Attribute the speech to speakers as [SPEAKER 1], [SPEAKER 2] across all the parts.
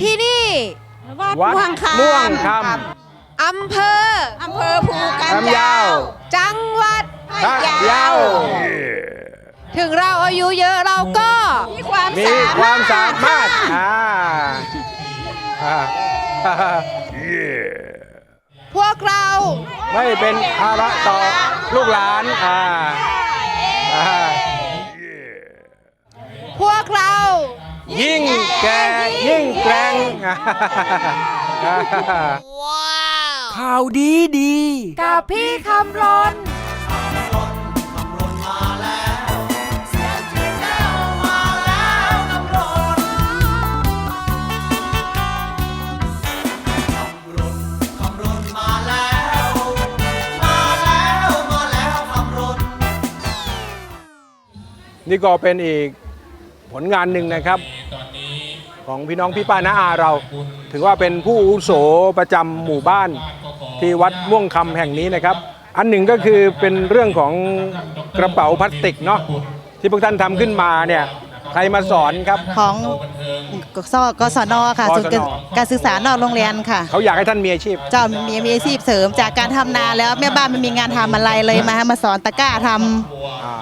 [SPEAKER 1] ที่นี่
[SPEAKER 2] วัด
[SPEAKER 3] วัด
[SPEAKER 2] ม่วงคำ
[SPEAKER 3] ม่วงค
[SPEAKER 1] อำเภอ
[SPEAKER 2] อำเภอภูำกัน
[SPEAKER 3] คำยาว
[SPEAKER 1] จังหวัด
[SPEAKER 3] พระเยาว
[SPEAKER 1] ถึงเราอายุเยอะเราก็
[SPEAKER 2] มีความ
[SPEAKER 3] มี
[SPEAKER 2] สามารถ
[SPEAKER 3] ความสามารถอ่าอ่า
[SPEAKER 1] พวกเรา
[SPEAKER 3] ไม่เป็นภาระต่อลูกหลานอ่าอ่า
[SPEAKER 1] พวกเรา
[SPEAKER 3] ยิ่งแก่ยิ่งแกร่งอ่า
[SPEAKER 4] ข่าวดีดี
[SPEAKER 1] กับพี่คำรน
[SPEAKER 3] นี่ก็เป็นอีก ผลงานหนึ่งนะครับ ของพี่น้องพี่ป้าน้าอาเรา ถือว่าเป็นผู้อาวุโสประจำหมู่บ้านที่วัดม่วงคำแห่งนี้นะครับ อันหนึ่งก็คือเป็นเรื่องของกระเป๋าพลาสติกเนาะที่พวกท่านทำขึ้นมาเนี่ยใครมาสอนครับ
[SPEAKER 2] ของกสกศนค่ะ
[SPEAKER 3] กศน
[SPEAKER 2] ศูนย์การศึกษานอกโรงเรียนค่ะ
[SPEAKER 3] เขาอยากให้ท่านมีอาชีพ
[SPEAKER 2] เจ้ามีมีอาชีพเสริมจากการทำนาแล้วแม่บ้านไม่มีงานทำอะไรเลยมามาสอนตะกร้าทำ
[SPEAKER 3] อ่า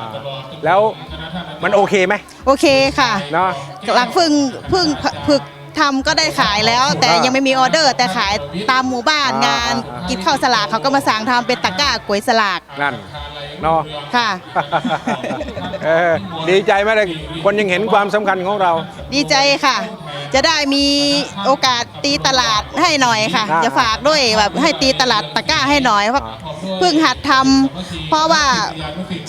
[SPEAKER 3] แล้ว มันโอเคไหม
[SPEAKER 2] โอเคค่ะ
[SPEAKER 3] เนาะ
[SPEAKER 2] หลังพึ่งพึ่งฝึก ทำก็ได้ขายแล้ว แต่
[SPEAKER 3] อ่ายั
[SPEAKER 2] ยังไม่มีออเดอร์ แต่ขายตามหมู่บ้าน
[SPEAKER 3] อ่างา
[SPEAKER 2] น
[SPEAKER 3] อ่า
[SPEAKER 2] กินข้าวสลากเขาก็มาสั่งทำเป็นตะกร้ากล้วยสลาก
[SPEAKER 3] นั่นเนาะ
[SPEAKER 2] ค่ะ
[SPEAKER 3] เออดีใจไหมเลยคนยังเห็นความสำคัญของเรา
[SPEAKER 2] ดีใจค่ะ จะได้มีโอกาสตีตลาดให้หน่อยค่ะ
[SPEAKER 3] อ่า
[SPEAKER 2] จะฝากด้วยแบบให้ตีตลาดตะกร้าให้หน่อยเพราะเพิ่งหัดทำเพราะว่า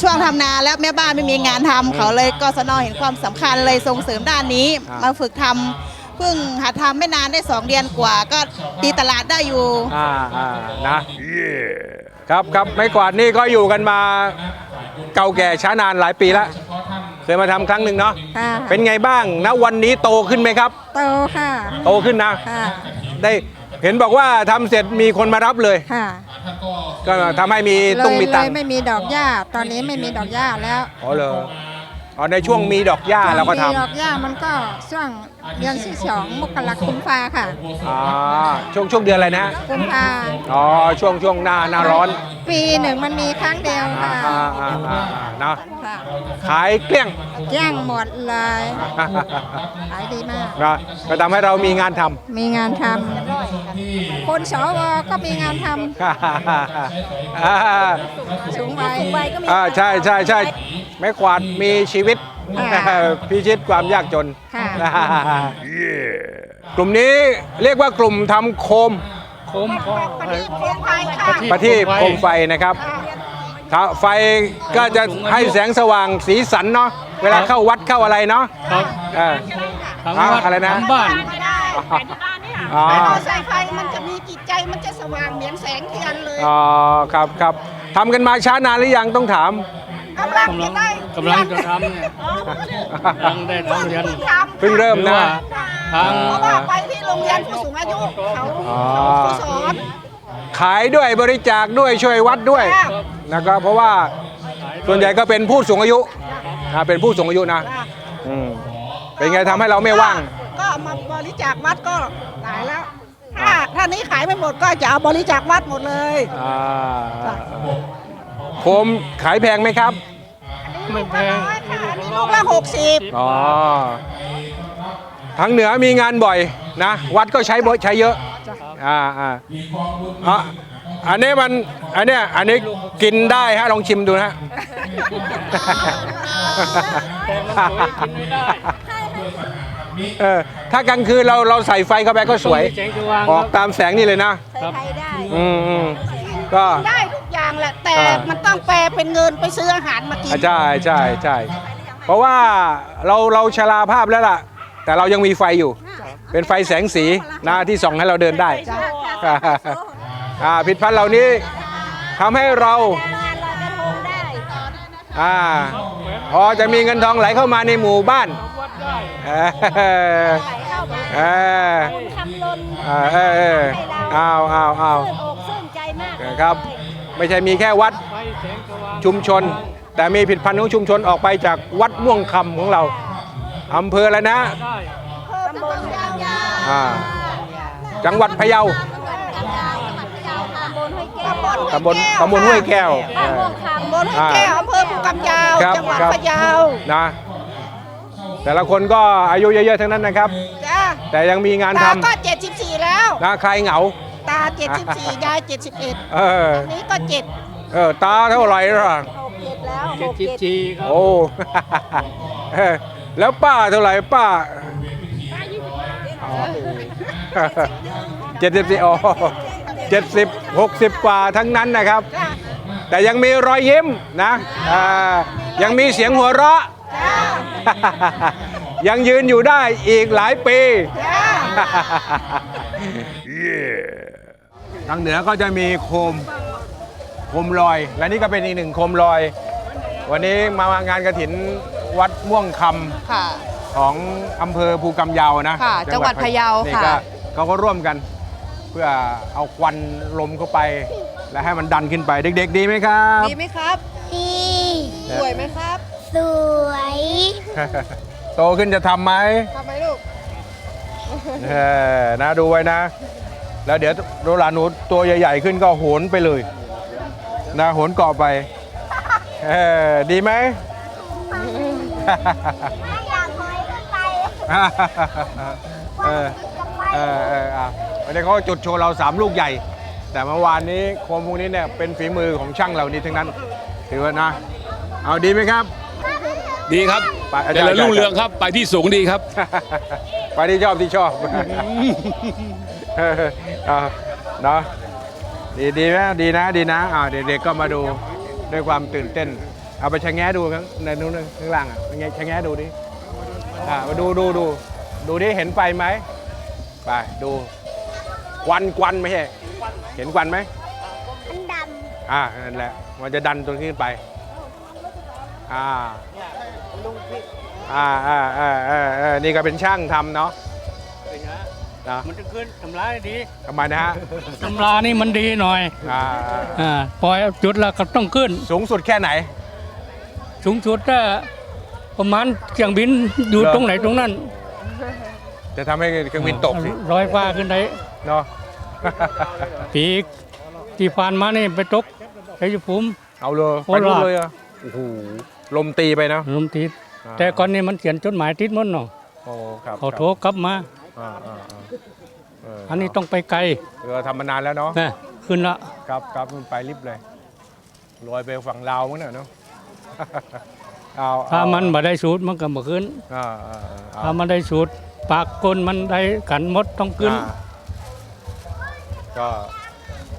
[SPEAKER 2] ช่วงทำนาแล้วแม่บ้านไม่มีงานทำเขาเลยกศนเห็นความสำคัญเลยส่งเสริมด้านนี้
[SPEAKER 3] อ่าม
[SPEAKER 2] มาฝึกทำ เพิ่งหัดทำไม่นานได้สองเดือนกว่า ก็ตีตลาดได้อยู่
[SPEAKER 3] อ่าอ่านะครับครับไม้กวาดนี่ก็อยู่กันมาเก่าแก่ช้านานหลายปีแล้วเคยมาทำครั้งหนึ่งเนาะ
[SPEAKER 5] ค่ะ
[SPEAKER 3] เป็นไงบ้างณวันนี้โตขึ้นไหมครับ
[SPEAKER 5] โตค่ะ
[SPEAKER 3] โตขึ้นนะ
[SPEAKER 5] ค่ะ
[SPEAKER 3] ได้เห็นบอกว่าทำเสร็จมีคนมารับเลย
[SPEAKER 5] ค่ะ
[SPEAKER 3] ก็ทำให้มี
[SPEAKER 5] เล
[SPEAKER 3] ตุ้ง
[SPEAKER 5] ย
[SPEAKER 3] มี
[SPEAKER 5] เล
[SPEAKER 3] ตัง
[SPEAKER 5] ย
[SPEAKER 3] ค์
[SPEAKER 5] ไม่มีดอกหญ้า ตอนนี้ไม่มีดอกหญ้าแล้ว
[SPEAKER 3] อ๋อเลยอ๋ อในช่วงมีดอกหญ้าเราก็ท
[SPEAKER 5] มีดอกหญ้ามันก็ช่วงเดือนที่สองมกราคมกุมภาค่ะำ
[SPEAKER 3] อ่าช่วงช่วงเดือนอะไรนะ
[SPEAKER 5] กุมภา
[SPEAKER 3] อ๋อ ช่วงช่วงหน้าหน้าร้อน
[SPEAKER 5] ปีหนึ่งมันมีครั้งเดียว
[SPEAKER 3] อ่า
[SPEAKER 5] ค่ะ
[SPEAKER 3] อ่าอ่าอ่าเนาะ
[SPEAKER 5] ค่ะ
[SPEAKER 3] ขายเกลี้ยง
[SPEAKER 5] แย่งหมดเลยขายดีมาก
[SPEAKER 3] นะก็ทำให้เรามีงานทำ
[SPEAKER 5] มีงานทำคนสวก็มีงานท
[SPEAKER 3] อ่าำ
[SPEAKER 5] สูงวัยก็มี
[SPEAKER 3] อ่าใช่ใช่ใช่ ไม้กวาดมีชีวิต
[SPEAKER 5] อ่า
[SPEAKER 3] พิชิตความยากจน
[SPEAKER 5] ค่ะ
[SPEAKER 3] กลุ่มนี้เรียกว่ากลุ่มทำโคม
[SPEAKER 6] โคมพอ
[SPEAKER 3] ประทีปโคมไฟนะครับถ้าไฟก็จะให้แสงสว่างสีสันเนาะเวลาเข้าวัดเข้าอะไรเนาะ
[SPEAKER 6] ครับ
[SPEAKER 3] เออ
[SPEAKER 6] ทั้ง
[SPEAKER 3] อ่า
[SPEAKER 6] วัด
[SPEAKER 3] อะไรนะ
[SPEAKER 6] ทั้งบ้าน
[SPEAKER 3] อ๋อ
[SPEAKER 7] ใส่ไฟมันจะมีจิตใจมันจะสว่างเหมือนแสงเทียนเลย
[SPEAKER 3] อ๋อครับครับทำกันมาช้านานหรือยังต้องถาม
[SPEAKER 7] กำลัง
[SPEAKER 6] กำลั
[SPEAKER 7] จะ
[SPEAKER 6] ง
[SPEAKER 7] ได้
[SPEAKER 6] กำลังจะทำเนี่ยกำลังได้ทำเรียน
[SPEAKER 7] ท
[SPEAKER 3] เพิ่งเริ่ม
[SPEAKER 6] หรือ
[SPEAKER 3] นะ
[SPEAKER 6] ว่าทางำ
[SPEAKER 7] เพราะว่าไปที่โรงเรียนผู้สูงอายุเขา
[SPEAKER 3] อ๋อ
[SPEAKER 7] ผู้สอน
[SPEAKER 3] ขายด้วยบริจาคด้วยช่วยวัดด้วย
[SPEAKER 7] ครับ
[SPEAKER 3] นะครับเพราะว่าส่วนใหญ่ก็เป็นผู้สูงอายุอ่าเป็นผู้สูงอายุนะอืมเป็นไงทำให้เราไม่ว่าง
[SPEAKER 7] ก็มาบริจาควัดก็หลายแล้ว ถ้าถ้านี้ขายไม่หมดก็จะเอาบริจาควัดหมดเลย
[SPEAKER 3] อ่า โคมขายแพงไหมครับ
[SPEAKER 6] ไม่แพง
[SPEAKER 7] น้อยค่ะอันนี้ลูกละหกสิบ
[SPEAKER 3] อ๋อทางเหนือมีงานบ่อยนะ วัดก็ใช้บ่อยใช้เยอะอ่าอ่าอะอันนี้มันอันเนี้ยอันนี้กินได้ฮะลองชิมดูนะฮะเออถ้ากลางคืนเราเราใส่ไฟเข้าไปก็สวย
[SPEAKER 6] แสงสว่าง
[SPEAKER 3] ออกตามแสงนี่เลยนะ
[SPEAKER 6] ครับ
[SPEAKER 3] อืมอืมก็
[SPEAKER 7] ได้ทุกอย่างแหละแต่
[SPEAKER 3] อ่า
[SPEAKER 7] มันต้องแปลเป็นเงินไปซื้ออาหารมากิน
[SPEAKER 3] อะใช่ใช่ใช่เพราะว่าเราเราชราภาพแล้วล่ะ แต่เรายังมีไฟอยู่ เป็นไฟแสงสีนะที่ส่องให้เราเดินได้อ่าผิดพันธุ์เหล่านี้ทำให้เราอ่าพอจะมีเงินทองไหลเข้ามาในหมู่บ้านเออเออเออเออเออเอาเอาเอา ครับ ไม่ใช่มีแค่วัด
[SPEAKER 6] ไฟแสงสว่าง
[SPEAKER 3] ชุมชน แต่มีผลิดพันธุ์ของชุมชนออกไปจากวัดม่วงคำของเราอำเภอแล้วนะ
[SPEAKER 6] ได้
[SPEAKER 7] ตำบลยางยาว
[SPEAKER 3] อ่าจังหวัดพะเยาตำบลตำบลห้วยแก้วเออ
[SPEAKER 7] ตำบลห้วยแก้วอำเภอภูกำยาว
[SPEAKER 3] ครับ
[SPEAKER 7] จังหวัด
[SPEAKER 3] ครับ
[SPEAKER 7] พะเยา
[SPEAKER 3] นะแต่ละคนก็อายุเยอะๆทั้งนั้นนะครับ
[SPEAKER 7] จ้า
[SPEAKER 3] แต่ยังมีงาน
[SPEAKER 7] ตา
[SPEAKER 3] ทำ
[SPEAKER 7] ก็74แล้ว
[SPEAKER 3] นะใครเหงา
[SPEAKER 7] ตา 74ยาย71
[SPEAKER 3] เออ
[SPEAKER 7] อันนี้ก็7
[SPEAKER 3] เออ ตาเท่าไหร่ล่ะ
[SPEAKER 7] 67แล้ว
[SPEAKER 6] เจ็ดสิบสี่ครับ
[SPEAKER 3] โอ้ เออแล้วป้าเท่าไหร่ป้าเจ็ดสิบสี่โอ้เจ็ดสิบหกสิบกว่าทั้งนั้นนะครับ
[SPEAKER 7] จ้า
[SPEAKER 3] แต่ยังมีรอยยิ้มนะอ่ายังมีเสียงหัวเราะ
[SPEAKER 7] จ้า
[SPEAKER 3] ยังยืนอยู่ได้อีกหลายปี
[SPEAKER 7] จ้า
[SPEAKER 3] ทางเหนือก็จะมีโคมโคมลอย และนี่ก็เป็นอีกหนึ่งโคมลอย วันนี้มางานกระถินวัดม่วงค
[SPEAKER 1] ค่ะำ
[SPEAKER 3] ของอำเภอภูกำยาวนะ
[SPEAKER 1] ค่ะจังหวัดพะเยา
[SPEAKER 3] นี่
[SPEAKER 1] ค่ะ
[SPEAKER 3] ก็เขาก็ร่วมกัน เพื่อเอาควันลมเข้าไป และให้มันดันขึ้นไปเด็ก ๆ ดีไหมครับ
[SPEAKER 1] ดีไหมครับ
[SPEAKER 8] ดี
[SPEAKER 1] สวยไหมครับ
[SPEAKER 8] สวย
[SPEAKER 3] โตขึ้นจะทำไหม
[SPEAKER 1] ทำไหมลูก
[SPEAKER 3] เออนะดูไว้นะ แล้วเดี๋ยวโดหลานหนูตัวใหญ่ ๆ ขึ้นก็โหนไปเลยนะโหนเกาะไปเออดีไหม
[SPEAKER 8] อยากคอยขึ้นไป
[SPEAKER 3] เออเออเอออะวันนี้เขาจุดโชว์เราสามลูกใหญ่ แต่เมื่อวานนี้โคมพวกนี้เนี่ยเป็นฝีมือของช่างเรานี้ทั้งนั้น ถือว่านะ เอาดีไหมครับ
[SPEAKER 9] ดีครับ
[SPEAKER 3] ไปอา
[SPEAKER 9] เจ
[SPEAKER 3] จารย์
[SPEAKER 9] ริญรุ่งเรืองครับ ไปที่สูงดีครับ
[SPEAKER 3] ไปที่ชอบที่ชอบ เออเอาเนาะดีดีไหมดีนะดีนะอ่าเด็กๆก็มาดูด้วยความตื่นเต้น เอาไปชะแงะดูข้างในนู้นนะข้างล่างอะเป็นไงชะแงะดูดิอ่ามาดูดูดูดูดิเห็นไฟไหมไปดูควันควันไม่ใช่เห็นควันไหม
[SPEAKER 8] มันด
[SPEAKER 3] อ่านั่นแหละมันจะดันตัวขึ้นไปอ่าอ่าอ่าอ่าอ่าอ่านี่ก็เป็นช่างทำเนาะ นะ
[SPEAKER 6] มันจะขึ้นทำร้ายดี
[SPEAKER 3] ทำไมนะฮะ
[SPEAKER 6] ตำรานี่มันดีหน่อย
[SPEAKER 3] อ่า
[SPEAKER 6] อ่าปล่อยจุดแล้วก็ต้องขึ้น
[SPEAKER 3] สูงสุดแค่ไหน
[SPEAKER 6] สูงสุดก็ประมาณเครื่องบินอยู่
[SPEAKER 3] เหรอ
[SPEAKER 6] ตรงไหนตรงนั้น
[SPEAKER 3] จะทำให้เครื่องบินตกสิ
[SPEAKER 6] ร้อยฟ้าขึ้นได้
[SPEAKER 3] เนาะ
[SPEAKER 6] ปีกที่ผ่านมานี่ไปตกชัยภูมิ
[SPEAKER 3] เอาเลย
[SPEAKER 6] โค
[SPEAKER 3] ไป
[SPEAKER 6] ราช
[SPEAKER 3] นู่นเลยเหรอะโอ้โหลมตีไปเนาะ
[SPEAKER 6] ลมติด
[SPEAKER 3] อ่า
[SPEAKER 6] แต่ก่อนนี้มันเขียนจดหมายติดมันเนาะ
[SPEAKER 3] โอ้ครับ
[SPEAKER 6] เขาโทรกลับมา
[SPEAKER 3] อ่าอ่าอ่าเอั
[SPEAKER 6] นนี้ต้องไปไกล
[SPEAKER 3] เออทำมานานแล้วเนาะ
[SPEAKER 6] นะขึ้นละ
[SPEAKER 3] ครับครับมันไปรีบเลยลอยไปฝั่งลาวมั้งเนี่ยเนาะ เอาเอ
[SPEAKER 6] ถ้ามันบ่ได้สูตรมันก็บ่ขึ้น
[SPEAKER 3] อ่าอ่าอ่าเอา
[SPEAKER 6] ถ้ามันได้สูตรปากกลมันได้กันหมดต้องขึ้น
[SPEAKER 3] อ่าก็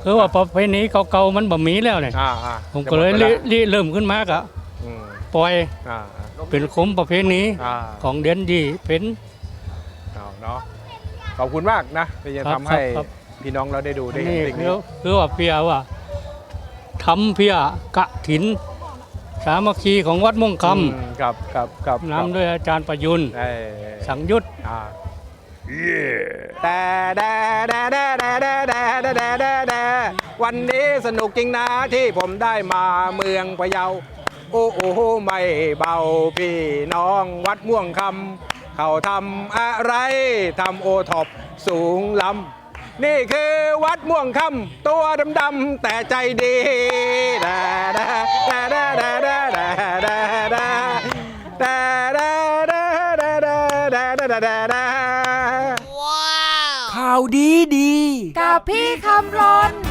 [SPEAKER 6] คือว่าประเพณีเก่าๆมันบ่มีแล้วเนี่ย
[SPEAKER 3] อ่าอ่า
[SPEAKER 6] ผมก็เลย
[SPEAKER 3] จะหมด
[SPEAKER 6] ริ
[SPEAKER 3] วา
[SPEAKER 6] ริเริ่มขึ้นมากะ
[SPEAKER 3] อืม
[SPEAKER 6] ปล่อย
[SPEAKER 3] อ่าอ่า
[SPEAKER 6] เป็นคมประเพณี
[SPEAKER 3] อ่า
[SPEAKER 6] ของเดือนยี่เป็น
[SPEAKER 3] เอาเนาะขอบคุณมากนะที่จะ
[SPEAKER 6] ครับ
[SPEAKER 3] ทำให้
[SPEAKER 6] ครับ
[SPEAKER 3] พี่น้องเราได้ดูได้เห็น
[SPEAKER 6] นี่
[SPEAKER 3] สิ่ง
[SPEAKER 6] คื
[SPEAKER 3] นี้
[SPEAKER 6] อคือว่าเพียว่าทำเพียกะถิน สามัคคีของวัดม่วงค
[SPEAKER 3] อืมครับครับครับำ
[SPEAKER 6] นำด้วยอาจารย์ประยุน
[SPEAKER 3] เอ้ย
[SPEAKER 6] สังยุต
[SPEAKER 3] อ่าแต่แดแดแดแดแดแดแดแดแดแดวันนี้สนุกจริงนะที่ผมได้มาเมืองพะเยา โอ้โอ้ไม่เบาพี่น้องวัดม่วงคำ เขาทำอะไรทำโอท็อปสูงล้ำนี่คือวัดม่วงคำตัวดำๆแต่ใจดีแดแดแดแดแดแดแดแดแดแดแดแดแดแดแดแดแดแดแด
[SPEAKER 4] ข่าวดีดี
[SPEAKER 1] กับพี่คำรน